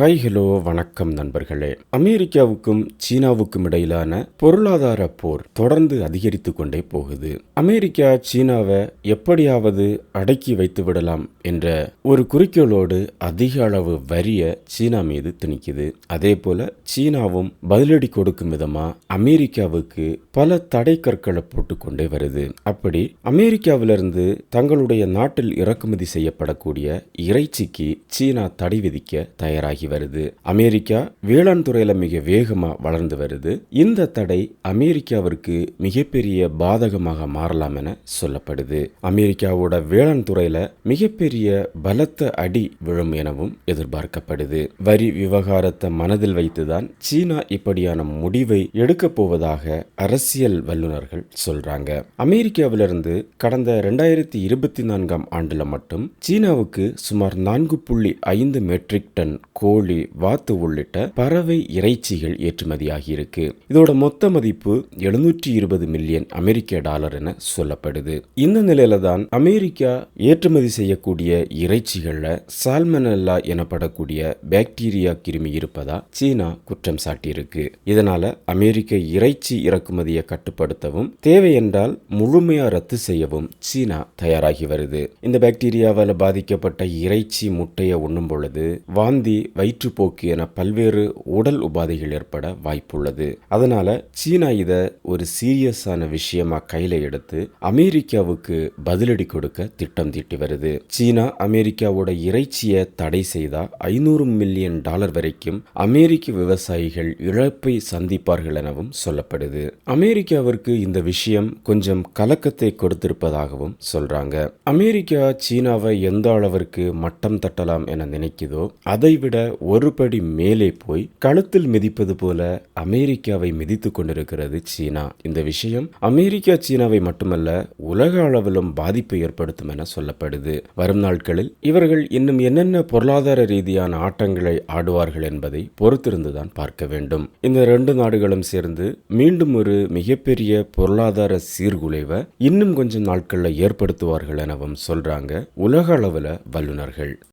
Hi hello வணக்கம் நண்பர்களே. அமெரிக்காவுக்கும் சீனாவுக்கும் இடையிலான பொருளாதார போர் தொடர்ந்து அதிகரித்து கொண்டே போகுது. அமெரிக்கா சீனாவை எப்படியாவது அடக்கி வைத்து விடலாம் என்ற ஒரு குறிக்கோளோடு அதிக அளவு வரிய சீனா மீது திணிக்குது. அதே போல சீனாவும் பதிலடி கொடுக்கும் விதமா அமெரிக்காவுக்கு பல தடை கற்களை போட்டுக்கொண்டே வருது. அப்படி அமெரிக்காவிலிருந்து தங்களுடைய நாட்டில் இறக்குமதி செய்யப்படக்கூடிய இறைச்சிக்கு சீனா தடை விதிக்க தயாராகி வருது. அமெரிக்கா வேளாண் துறையில மிக வேகமா வளர்ந்து வருது. இந்த தடை அமெரிக்காவிற்கு மிகப்பெரிய பாதகமாக மாறலாம் என சொல்லப்படுது. அமெரிக்காவோட வேளாண் துறையில மிகப்பெரிய பலத்த அடி விழும் எனவும் எதிர்பார்க்கப்படுது. வரி விவகாரத்தை மனதில் வைத்துதான் சீனா இப்படியான முடிவை எடுக்க போவதாக அரசியல் வல்லுநர்கள் சொல்றாங்க. அமெரிக்காவிலிருந்து கடந்த இரண்டாயிரத்தி இருபத்தி நான்காம் ஆண்டுல மட்டும் சீனாவுக்கு சுமார் நான்கு புள்ளி ஐந்து மெட்ரிக் டன் கோழி வாத்து உள்ளிட்ட பறவை இறைச்சிகள் ஏற்றுமதியாகியிருக்கு. இதோட மொத்த மதிப்பு எழுநூற்றி இருபது மில்லியன் அமெரிக்க டாலர் என சொல்லப்படுது. இந்த நிலையில தான் அமெரிக்கா ஏற்றுமதி செய்யக்கூடிய இறைச்சிகள்ல சால்மனல்லா எனப்படக்கூடிய பாக்டீரியா கிருமி இருப்பதா சீனா குற்றம் சாட்டியிருக்கு. இதனால அமெரிக்க இறைச்சி இறக்குமதியை கட்டுப்படுத்தவும் தேவை என்றால் முழுமையா ரத்து செய்யவும் சீனா தயாராகி வருது. இந்த பாக்டீரியாவால் பாதிக்கப்பட்ட இறைச்சி முட்டையை உண்ணும் பொழுது வாந்தி வயிற்றுப்போக்கு என பல்வேறு உடல் உபாதைகள் ஏற்பட வாய்ப்புள்ளது. அதனால சீனா இதை ஒரு சீரியஸான விஷயமா கையில எடுத்து அமெரிக்காவுக்கு பதிலடி கொடுக்க திட்டம் தீட்டி வருது. சீனா அமெரிக்காவோட இறைச்சியை தடை செய்தா ஐநூறு மில்லியன் டாலர் வரைக்கும் அமெரிக்க விவசாயிகள் இழப்பை சந்திப்பார்கள் எனவும் சொல்லப்படுது. அமெரிக்காவிற்கு இந்த விஷயம் கொஞ்சம் கலக்கத்தை கொடுத்திருப்பதாகவும் சொல்றாங்க. அமெரிக்கா சீனாவை எந்த அளவிற்கு மட்டம் தட்டலாம் என நினைக்குதோ அதைவிட ஒரு படி மேலே போய் கழுத்தில் மிதிப்பது போல அமெரிக்காவை மிதித்துக் கொண்டிருக்கிறது சீனா. இந்த விஷயம் அமெரிக்கா சீனாவை மட்டுமல்ல உலக அளவிலும் பாதிப்பை ஏற்படுத்தும் என சொல்லப்படுது. வரும் நாட்களில் இவர்கள் இன்னும் என்னென்ன பொருளாதார ரீதியான ஆட்டங்களை ஆடுவார்கள் என்பதை பொறுத்திருந்துதான் பார்க்க வேண்டும். இந்த ரெண்டு நாடுகளும் சேர்ந்து மீண்டும் ஒரு மிகப்பெரிய பொருளாதார சீர்குலைவை இன்னும் கொஞ்சம் நாட்களில் ஏற்படுத்துவார்கள் எனவும் சொல்றாங்க உலக அளவில் வல்லுநர்கள்.